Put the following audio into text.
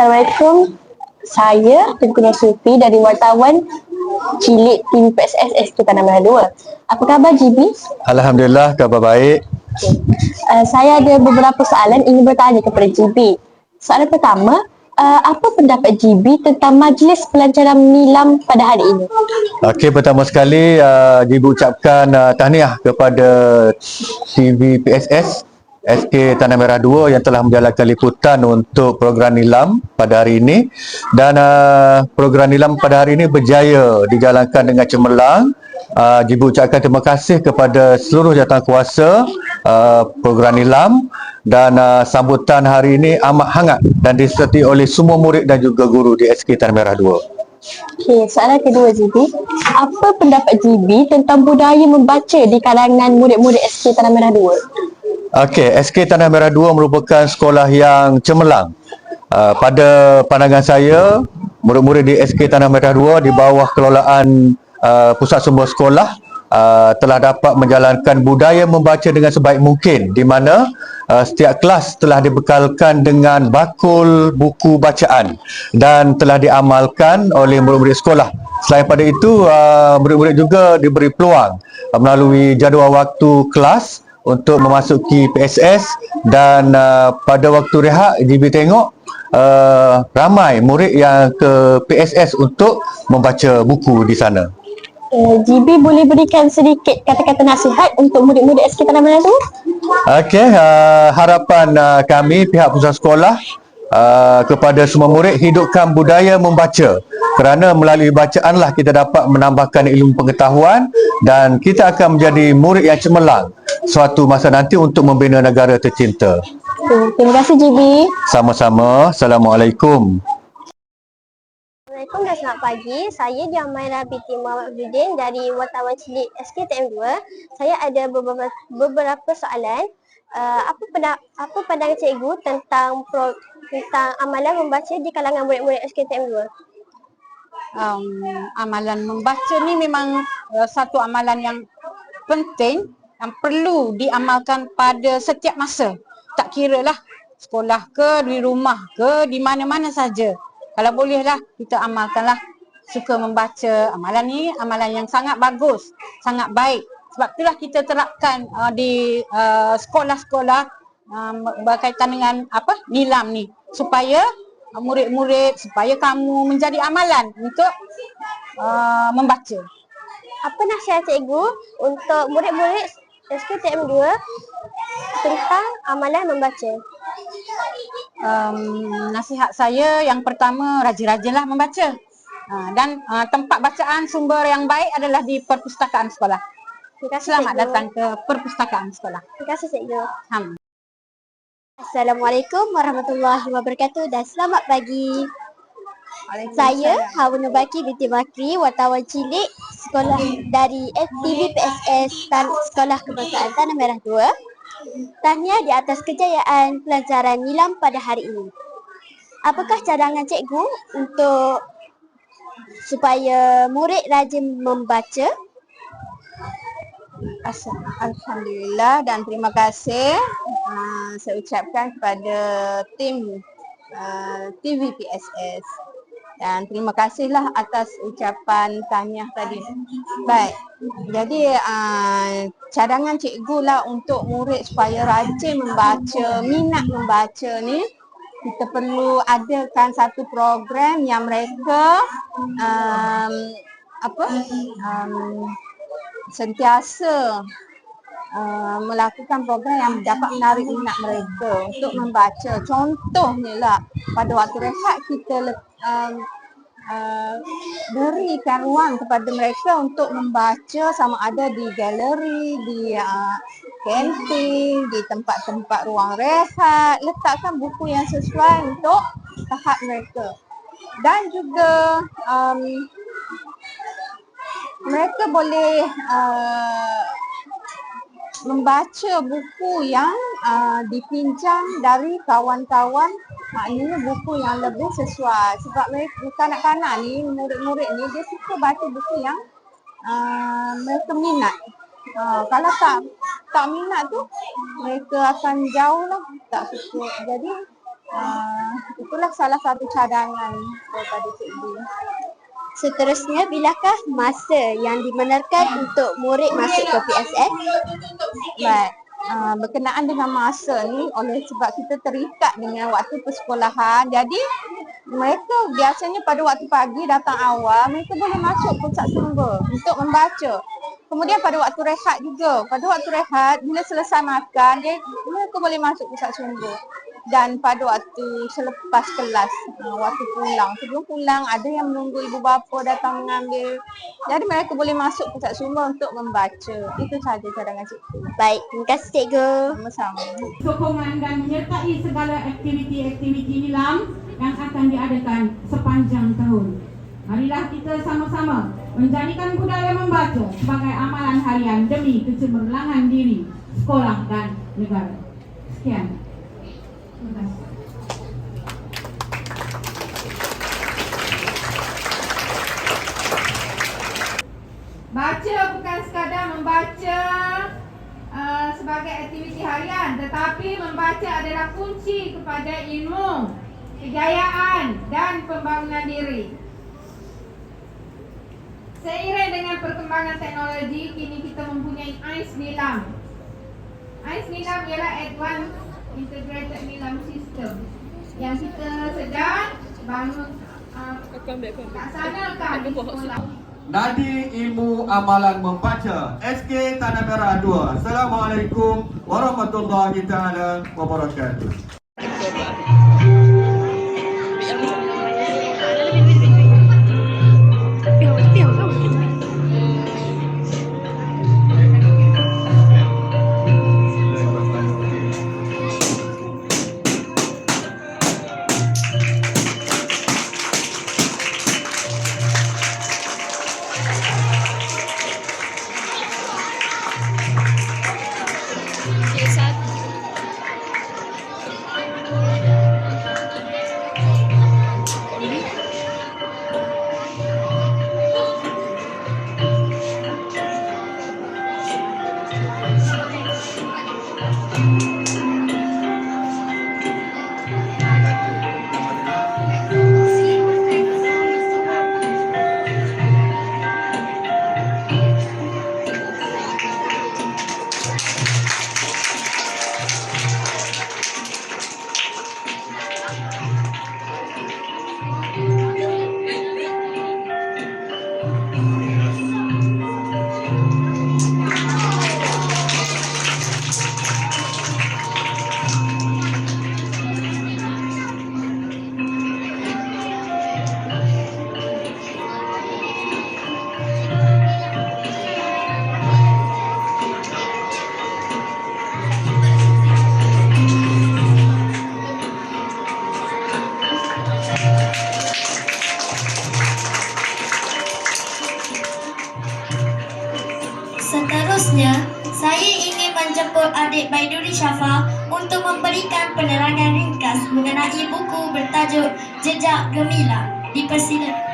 Assalamualaikum. Saya Tengku Nasufi dari wartawan Cilik TV PSS SK Tanah Merah 2. Apa khabar GB? Alhamdulillah khabar baik. Okay. Uh, saya ada beberapa soalan ingin bertanya kepada GB. Soalan pertama, uh, apa pendapat GB tentang majlis pelancaran nilam pada hari ini? Okey pertama sekali uh, Ibu ucapkan uh, tahniah kepada TV PSS SK Tanah Merah 2 yang telah menjalankan liputan untuk program nilam pada hari ini dan uh, program nilam pada hari ini berjaya dijalankan dengan cemerlang. Uh, Ibu ucapkan terima kasih kepada seluruh jawatankuasa uh, program nilam dan uh, sambutan hari ini amat hangat dan disertai oleh semua murid dan juga guru di SK Tanah Merah 2. Okey, soalan kedua GB. Apa pendapat GB tentang budaya membaca di kalangan murid-murid SK Tanah Merah 2? Okey, SK Tanah Merah 2 merupakan sekolah yang cemerlang. Uh, pada pandangan saya, murid-murid di SK Tanah Merah 2 di bawah kelolaan uh, Pusat Sumber Sekolah uh, telah dapat menjalankan budaya membaca dengan sebaik mungkin di mana uh, setiap kelas telah dibekalkan dengan bakul buku bacaan dan telah diamalkan oleh murid-murid sekolah. Selain pada itu, uh, murid-murid juga diberi peluang uh, melalui jadual waktu kelas untuk memasuki PSS dan uh, pada waktu rehat GB tengok uh, ramai murid yang ke PSS untuk membaca buku di sana. Uh, GB boleh berikan sedikit kata-kata nasihat untuk murid-murid SK Tanah Merah tu? Okey, uh, harapan uh, kami pihak pusat sekolah uh, kepada semua murid hidupkan budaya membaca kerana melalui bacaanlah kita dapat menambahkan ilmu pengetahuan dan kita akan menjadi murid yang cemerlang suatu masa nanti untuk membina negara tercinta. Okay, terima kasih GB. Sama-sama. Assalamualaikum. Assalamualaikum dan selamat pagi. Saya Jamaira binti Muhammad Abdudin dari Wartawan Cilik SKTM2. Saya ada beberapa, beberapa soalan. Uh, apa pada apa pandangan cikgu tentang pro, tentang amalan membaca di kalangan murid-murid SKTM2? Um, amalan membaca ni memang uh, satu amalan yang penting yang perlu diamalkan pada setiap masa. Tak kira lah sekolah ke, di rumah ke, di mana-mana saja. Kalau bolehlah kita amalkanlah suka membaca. Amalan ni amalan yang sangat bagus, sangat baik. Sebab itulah kita terapkan uh, di uh, sekolah-sekolah um, berkaitan dengan apa nilam ni supaya uh, murid-murid supaya kamu menjadi amalan untuk uh, membaca. Apa nasihat cikgu untuk murid-murid SKTM2 tentang amalan membaca? um, nasihat saya yang pertama rajin-rajinlah membaca. Uh, dan uh, tempat bacaan sumber yang baik adalah di perpustakaan sekolah. Terima kasih, Selamat cikgu. datang ke perpustakaan sekolah. Terima kasih cikgu. Ham. Assalamualaikum warahmatullahi wabarakatuh dan selamat pagi. Saya Hawa Nubaki binti Makri, wartawan cilik sekolah dari FTV PSS Tan Sekolah Kebangsaan Tanah Merah 2. Tahniah di atas kejayaan pelajaran nilam pada hari ini. Apakah cadangan cikgu untuk supaya murid rajin membaca? Alhamdulillah dan terima kasih uh, saya ucapkan kepada tim uh, TV PSS dan terima kasihlah atas ucapan tahniah tadi. Baik, jadi uh, cadangan cikgu lah untuk murid supaya rajin membaca, minat membaca ni kita perlu adakan satu program yang mereka um, apa um, sentiasa uh, melakukan program yang dapat menarik minat mereka untuk membaca. Contohnya lah pada waktu rehat kita um, uh, berikan ruang kepada mereka untuk membaca sama ada di galeri, di uh, kantin, di tempat-tempat ruang rehat. Letakkan buku yang sesuai untuk tahap mereka. Dan juga um, mereka boleh uh, membaca buku yang uh, dipinjam dari kawan-kawan. Maknanya buku yang lebih sesuai. Sebab mereka kanak-kanak ni murid-murid ni dia suka baca buku yang uh, mereka minat. Uh, kalau tak tak minat tu mereka akan jauh lah tak suka. Jadi Uh, itulah salah satu cadangan daripada cikgu. Seterusnya, bilakah masa yang dibenarkan untuk murid masuk ke PSS? Baik. Uh, berkenaan dengan masa ni oleh sebab kita terikat dengan waktu persekolahan jadi mereka biasanya pada waktu pagi datang awal mereka boleh masuk pusat sumber untuk membaca kemudian pada waktu rehat juga pada waktu rehat bila selesai makan dia mereka boleh masuk pusat sumber dan pada waktu selepas kelas uh, waktu pulang sebelum pulang ada yang menunggu ibu bapa datang mengambil jadi mereka boleh masuk pusat sumber untuk membaca itu sahaja cadangan cikgu Baik, terima kasih cikgu. sama-sama sokongan dan menyertai segala aktiviti-aktiviti nilam yang akan diadakan sepanjang tahun. Marilah kita sama-sama menjadikan budaya membaca sebagai amalan harian demi kecemerlangan diri, sekolah dan negara. Sekian. Terima kasih. Baca bukan sekadar membaca uh, sebagai harian tetapi membaca adalah kunci kepada ilmu, kejayaan dan pembangunan diri. Seiring dengan perkembangan teknologi, kini kita mempunyai AIS Nilam. AIS Nilam ialah Advanced Integrated Nilam System yang kita sedang bangun uh, laksanakan di sekolah. Nadi Ilmu Amalan Membaca SK Tanah Merah 2 Assalamualaikum Warahmatullahi Taala Wabarakatuh Seterusnya, penerangan ringkas mengenai buku bertajuk Jejak Gemilang. Dipersilakan.